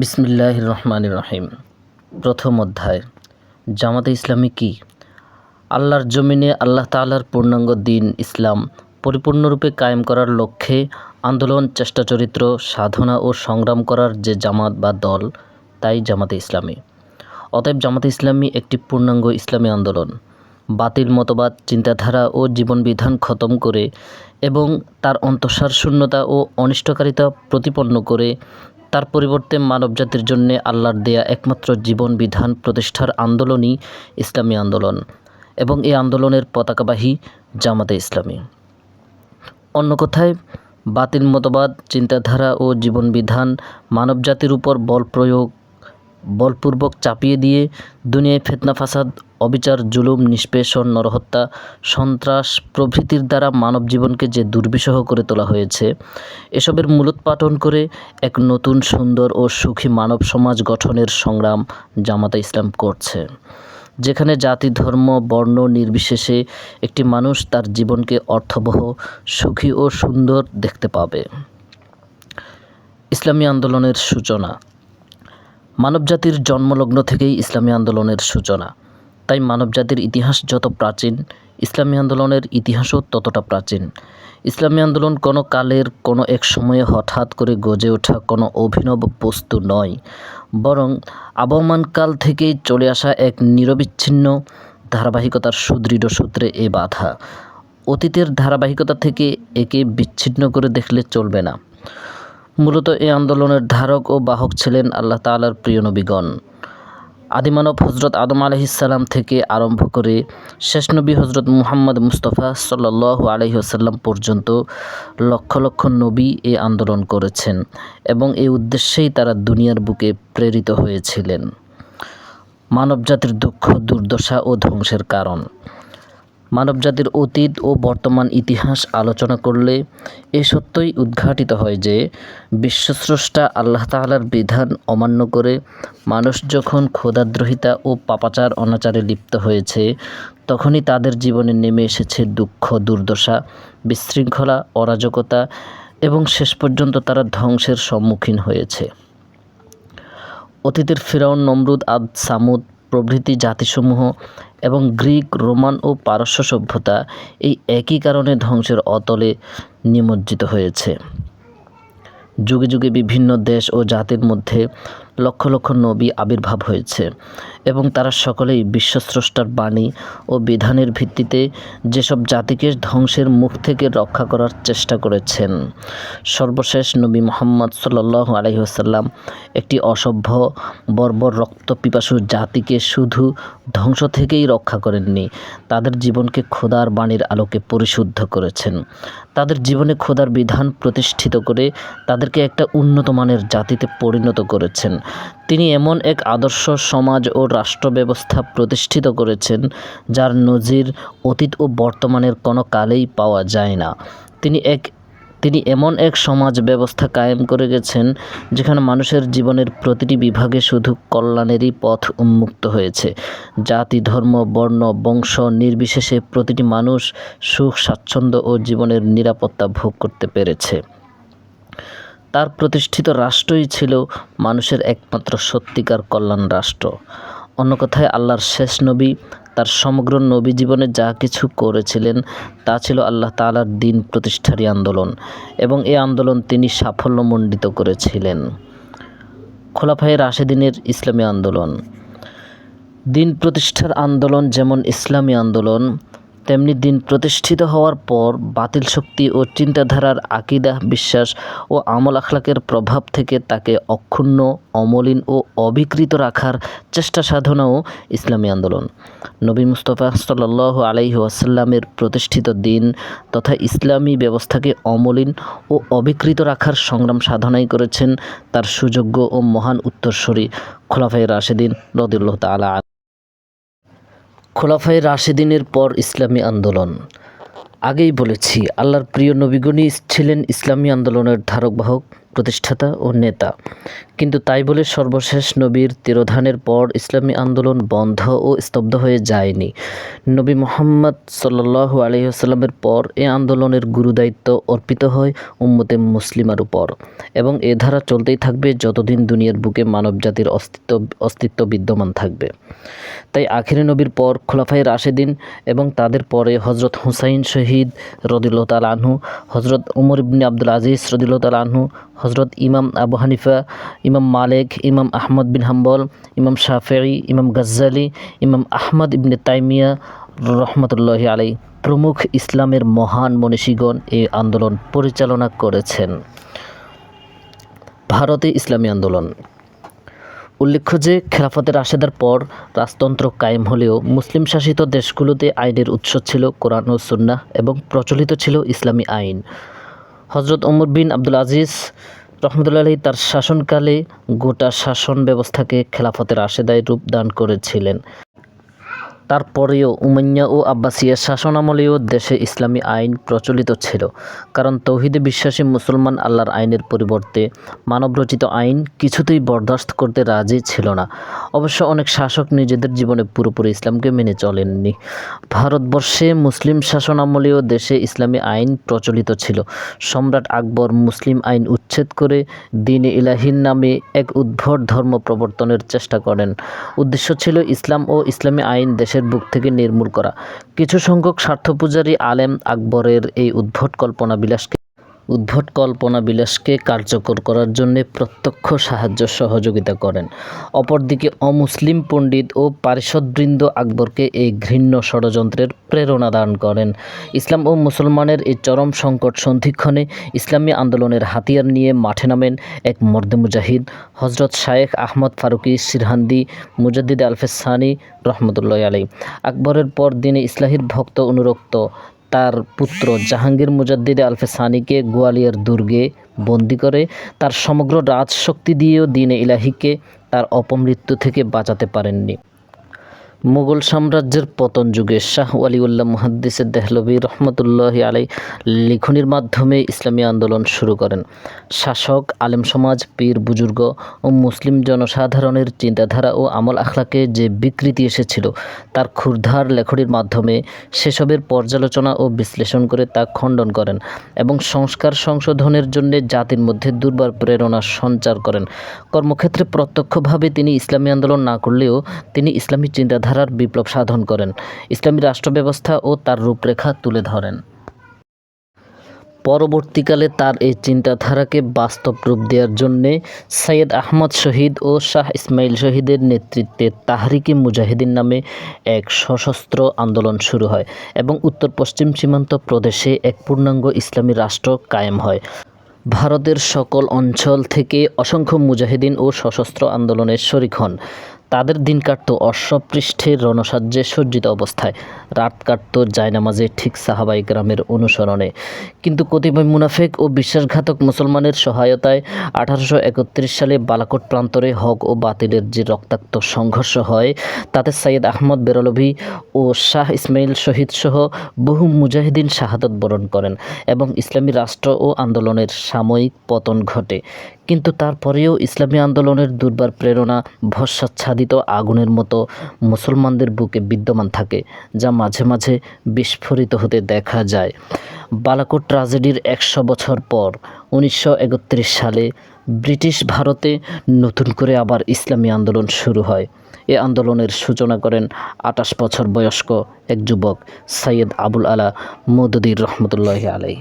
বিসমিল্লাহ রহমান রহিম। প্রথম অধ্যায়, জামাতে ইসলামী কি? আল্লাহর জমিনে আল্লাহ তালার পূর্ণাঙ্গ দিন ইসলাম পরিপূর্ণরূপে কায়েম করার লক্ষ্যে আন্দোলন, চেষ্টা, চরিত্র, সাধনা ও সংগ্রাম করার যে জামাত বা দল, তাই জামাতে ইসলামী। অতএব জামাতে ইসলামী একটি পূর্ণাঙ্গ ইসলামী আন্দোলন। বাতিল মতবাদ, চিন্তাধারা ও জীবনবিধান খতম করে এবং তার অন্তঃসার শূন্যতা ও অনিষ্টকারিতা প্রতিপন্ন করে তার পরিবর্তে মানবজাতির জন্য আল্লাহর দেয়া একমাত্র জীবন বিধান প্রতিষ্ঠার আন্দোলনই ইসলামী আন্দোলন এবং এই আন্দোলনের পতাকাবাহী জামাতে ইসলামী। অন্য কথায়, বাতিল মতবাদ, চিন্তাধারা ও জীবন বিধান মানবজাতির উপর বল প্রয়োগ বলপূর্বক চাপিয়ে দিয়ে দুনিয়ায় ফেতনা, ফাসাদ, অবিচার, জুলুম, নিষ্পেষণ, নরহত্যা, সন্ত্রাস প্রভৃতির দ্বারা মানব জীবনকে যে দুর্বিষহ করে তোলা হয়েছে, এসবের মূলোৎপাটন করে এক নতুন, সুন্দর ও সুখী মানব সমাজ গঠনের সংগ্রাম জামাতা ইসলাম করছে, যেখানে জাতি, ধর্ম, বর্ণ নির্বিশেষে একটি মানুষ তার জীবনকে অর্থবহ, সুখী ও সুন্দর দেখতে পাবে। ইসলামী আন্দোলনের সূচনা মানবজাতির জন্মলগ্ন থেকেই ইসলামী আন্দোলনের সূচনা। তাই মানবজাতির ইতিহাস যত প্রাচীন, ইসলামী আন্দোলনের ইতিহাসও ততটা প্রাচীন। ইসলামী আন্দোলন কোনো কালের, কোনো এক সময়ে হঠাৎ করে গজে ওঠা কোনো অভিনব বস্তু নয়। বরং আবহমানকাল থেকেই চলে আসা এক নিরবিচ্ছিন্ন ধারাবাহিকতার সুদৃঢ় সূত্রে এ বাধা। অতীতের ধারাবাহিকতা থেকে একে বিচ্ছিন্ন করে দেখলে চলবে না। মূলত এই আন্দোলনের ধারক ও বাহক ছিলেন আল্লাহ তাআলার প্রিয় নবীগণ। আদিমানব হজরত আদম আলহিসাল্লাম থেকে আরম্ভ করে শেষ নবী হজরত মুহাম্মদ মুস্তফা সাল্লাহ আলহিহাসাল্লাম পর্যন্ত লক্ষ লক্ষ নবী এ আন্দোলন করেছেন এবং এই উদ্দেশ্যেই তারা দুনিয়ার বুকে প্রেরিত হয়েছিলেন। মানবজাতির দুঃখ, দুর্দশা ও ধ্বংসের কারণ। মানবজাতির অতীত ও বর্তমান ইতিহাস আলোচনা করলে এ সত্যই উদ্ঘাটিত হয় যে বিশ্বস্রষ্টা আল্লাহ তাআলার বিধান অমান্য করে মানুষ যখন ক্ষুধাদ্রোহিতা ও পাপাচার অনাচারে লিপ্ত হয়েছে, তখনই তাদের জীবনে নেমে এসেছে দুঃখ, দুর্দশা, বিশৃঙ্খলা, অরাজকতা এবং শেষ পর্যন্ত তারা ধ্বংসের সম্মুখীন হয়েছে। অতীতের ফিরাউন নমরুদ আদ সামুদ প্রভৃতি জাতিসমূহ এবং গ্রিক, রোমান ও পারস্য সভ্যতা এই একই কারণে ধ্বংসের অতলে নিমজ্জিত হয়েছে। যুগে যুগে বিভিন্ন দেশ ও জাতির মধ্যে লক্ষ লক্ষ নবী আবির্ভাব হয়েছে এবং তারা সকলেই বিশ্বস্রষ্টার বাণী ও বিধানের ভিত্তিতে যেসব জাতিকে ধ্বংসের মুখ থেকে রক্ষা করার চেষ্টা করেছেন। সর্বশেষ নবী মোহাম্মদ সাল্লাহ আলহিহাসাল্লাম একটি অসভ্য, বর্বর রক্ত পিপাসু জাতিকে শুধু ধ্বংস থেকেই রক্ষা করেননি, তাদের জীবনকে খোদার বাণীর আলোকে পরিশুদ্ধ করেছেন। তাদের জীবনে খোদার বিধান প্রতিষ্ঠিত করে তাদেরকে একটা উন্নত মানের জাতিতে পরিণত করেছেন। তিনি এমন এক আদর্শ সমাজ ও রাষ্ট্র ব্যবস্থা প্রতিষ্ঠিত করেছেন, যার নজির অতীত ও বর্তমানের কোনো কালেই পাওয়া যায় না। তিনি এক, তিনি এমন এক সমাজ ব্যবস্থা কায়েম করে গেছেন, যেখানে মানুষের জীবনের প্রতিটি বিভাগে শুধু কল্যাণেরই পথ উন্মুক্ত হয়েছে। জাতি, ধর্ম, বর্ণ, বংশ নির্বিশেষে প্রতিটি মানুষ সুখ, স্বাচ্ছন্দ্য ও জীবনের নিরাপত্তা ভোগ করতে পেরেছে। তার প্রতিষ্ঠিত রাষ্ট্রই ছিল মানুষের একমাত্র সত্যিকার কল্যাণ রাষ্ট্র। অন্য কথায়, আল্লাহর শেষ নবী, তার সমগ্র নবী জীবনে যা কিছু করেছিলেন, তা ছিল আল্লাহ তালার দিন প্রতিষ্ঠারই আন্দোলন এবং এ আন্দোলন তিনি সাফল্যমণ্ডিত করেছিলেন। খোলাফায়ে রাশেদিনের ইসলামী আন্দোলন। দিন প্রতিষ্ঠার আন্দোলন যেমন ইসলামী আন্দোলন তেমনি দিন প্রতিষ্ঠিত হওয়ার পর বাতিল শক্তি ও চিন্তাধারার আকিদা, বিশ্বাস ও আমল আখলাকের প্রভাব থেকে তাকে অক্ষুণ্ণ, অমলিন ও অবিকৃত রাখার চেষ্টা সাধনাও ইসলামী আন্দোলন। নবী মুস্তফা সাল্লাহ আলাইহি আসাল্লামের প্রতিষ্ঠিত দিন তথা ইসলামী ব্যবস্থাকে অমলিন ও অবিকৃত রাখার সংগ্রাম সাধনাই করেছেন তার সুযোগ্য ও মহান উত্তরস্বরী খোলাফাই রাশেদিন রদুল্লাহ তালা খোলাফাই রাশেদিনের পর ইসলামী আন্দোলন। আগেই বলেছি, আল্লাহর প্রিয় নবীগণী ছিলেন ইসলামী আন্দোলনের ধারক, বাহক, প্রতিষ্ঠাতা ও নেতা। কিন্তু তাই বলে সর্বশেষ নবীর তিরোধানের পর ইসলামী আন্দোলন বন্ধ ও স্তব্ধ হয়ে যায়নি। নবী মোহাম্মদ সাল্লাল্লাহু আলাইহি ওয়াসাল্লামের পর এ আন্দোলনের গুরুদায়িত্ব অর্পিত হয় উম্মতে মুসলিমার উপর এবং এ ধারা চলতেই থাকবে যতদিন দুনিয়ার বুকে মানবজাতির অস্তিত্ব অস্তিত্ব বিদ্যমান থাকবে। তাই আখিরে নবীর পর খোলাফাই রাশেদিন এবং তাদের পরে হজরত হুসাইন শহীদ রদিল্লাহ তাল আনহু হজরত উমর ইবনে আব্দুল আজিজ রদিল্লাহ তাল আনহু হজরত ইমাম আবু হানিফা ইমাম মালেক, ইমাম আহমদ বিন হাম্বল, ইমাম শাফেঈ, ইমাম গজ্জালি, ইমাম আহমদ ইবনে তাইমিয়া রহমতুল্লাহ আলাই প্রমুখ ইসলামের মহান মনীষীগণ এই আন্দোলন পরিচালনা করেছেন। ভারতে ইসলামী আন্দোলন। উল্লেখ্য যে খেলাফতের আশেদার পর রাজতন্ত্র কায়েম হলেও মুসলিম শাসিত দেশগুলোতে আইনের উৎস ছিল কোরআন ও সুন্নাহ এবং প্রচলিত ছিল ইসলামী আইন। হজরত ওমর বিন আব্দুল আজিজ রহমতুল্লাহ তার শাসনকালে গোটা শাসন ব্যবস্থাকে খেলাফতের আশেদায় রূপদান করেছিলেন। তারপরেও উমাইয়া ও আব্বাসিয়ার শাসনামলেও দেশে ইসলামী আইন প্রচলিত ছিল। কারণ তৌহিদে বিশ্বাসী মুসলমান আল্লাহর আইনের পরিবর্তে মানবরচিত আইন কিছুতেই বরদাস্ত করতে রাজি ছিল না। অবশ্য অনেক শাসক নিজেদের জীবনে পুরোপুরি ইসলামকে মেনে চলেননি। ভারতবর্ষে মুসলিম শাসনামলেও দেশে ইসলামী আইন প্রচলিত ছিল। সম্রাট আকবর মুসলিম আইন উচ্ছেদ করে দিন ইলাহিন নামে এক উদ্ভট ধর্ম প্রবর্তনের চেষ্টা করেন। উদ্দেশ্য ছিল ইসলাম ও ইসলামী আইন দেশের বুক থেকে নির্মূল করা। কিছু সংখ্যক স্বার্থপূজারী আলেম আকবরের এই উদ্ভট কল্পনা বিলাসকে উদ্ভট কল্পনা বিলাসকে কার্যকর করার জন্য প্রত্যক্ষ সাহায্য সহযোগিতা করেন। অপরদিকে অমুসলিম পণ্ডিত ও পারিষদবৃন্দ আকবরকে এই ঘৃণ্য ষড়যন্ত্রের প্রেরণা দান করেন। ইসলাম ও মুসলমানের এই চরম সংকট সন্ধিক্ষণে ইসলামী আন্দোলনের হাতিয়ার নিয়ে মাঠে নামেন এক মর্দে মুজাহিদ হজরত শায়েখ আহমদ ফারুকি সিরহান্দি, মুজাদ্দিদ আলফেসানি রহমতুল্লাহ আলী আকবরের পর দিনে ইসলাহির ভক্ত অনুরক্ত। তার পুত্র জাহাঙ্গীর মুজাদ্দিদ আলফে সানিকে গোয়ালিয়র দুর্গে বন্দি করে তার সমগ্র রাজশক্তি দিয়েও দিনে ইলাহিকে তার অপমৃত্যু থেকে বাঁচাতে পারেননি। মুঘল সাম্রাজ্যের পতন যুগে শাহ ওয়ালিউল্লাহ মুহাদ্দিসের দেহলবী রহমতুল্লাহ আলাই লিখনির মাধ্যমে ইসলামী আন্দোলন শুরু করেন। শাসক, আলেম সমাজ, পীর, বুজুর্গ ও মুসলিম জনসাধারণের চিন্তাধারা ও আমল আখলাকে যে বিকৃতি এসেছিল, তার ক্ষুরধার লেখনির মাধ্যমে সেসবের পর্যালোচনা ও বিশ্লেষণ করে তা খণ্ডন করেন এবং সংস্কার সংশোধনের জন্য জাতির মধ্যে দুর্বার প্রেরণা সঞ্চার করেন। কর্মক্ষেত্রে প্রত্যক্ষভাবে তিনি ইসলামী আন্দোলন না করলেও তিনি ইসলামী চিন্তাধারার বিপ্লব সাধন করেন। ইসলামী রাষ্ট্র ব্যবস্থা ও তার রূপরেখা তুলে ধরেন। পরবর্তীকালে তার এই চিন্তাধারাকে বাস্তব রূপ দেওয়ার জন্যে সৈয়দ আহমদ শহীদ ও শাহ ইসমাইল শহীদের নেতৃত্বে তাহরিকে মুজাহিদিন নামে এক সশস্ত্র আন্দোলন শুরু হয় এবং উত্তর পশ্চিম সীমান্ত প্রদেশে এক পূর্ণাঙ্গ ইসলামী রাষ্ট্র কায়েম হয়। ভারতের সকল অঞ্চল থেকে অসংখ্য মুজাহিদিন ও সশস্ত্র আন্দোলনের শরিক হন। তাদের দিন কাটত অশ্বপৃষ্ঠের রণসাজ্যে সজ্জিত অবস্থায়। রাত কাটত জায়নামাজে ঠিক সাহাবাই গ্রামের অনুসরণে। কিন্তু কতিপয় মুনাফেক ও বিশ্বাসঘাতক মুসলমানের সহায়তায় আঠারোশো একত্রিশ সালে বালাকোট প্রান্তরে হক ও বাতিলের যে রক্তাক্ত সংঘর্ষ হয়, তাতে সৈয়দ আহমদ বেরলভি ও শাহ ইসমাইল শহীদ সহ বহু মুজাহিদিন শাহাদত বরণ করেন এবং ইসলামী রাষ্ট্র ও আন্দোলনের সাময়িক পতন ঘটে। কিন্তু তারপরেও ইসলামী আন্দোলনের দুর্বার প্রেরণা ভস্মাচ্ছাদিত আগুনের মতো মুসলমানদের বুকে বিদ্যমান থাকে, যা মাঝে মাঝে বিস্ফোরিত হতে দেখা যায়। বালাকোট ট্রাজেডির একশো বছর পর উনিশশো একত্রিশ সালে ব্রিটিশ ভারতে নতুন করে আবার ইসলামী আন্দোলন শুরু হয়। এ আন্দোলনের সূচনা করেন আটাশ বছর বয়স্ক এক যুবক সৈয়দ আবুল আলা মদুদির রহমতুল্লাহ আলাই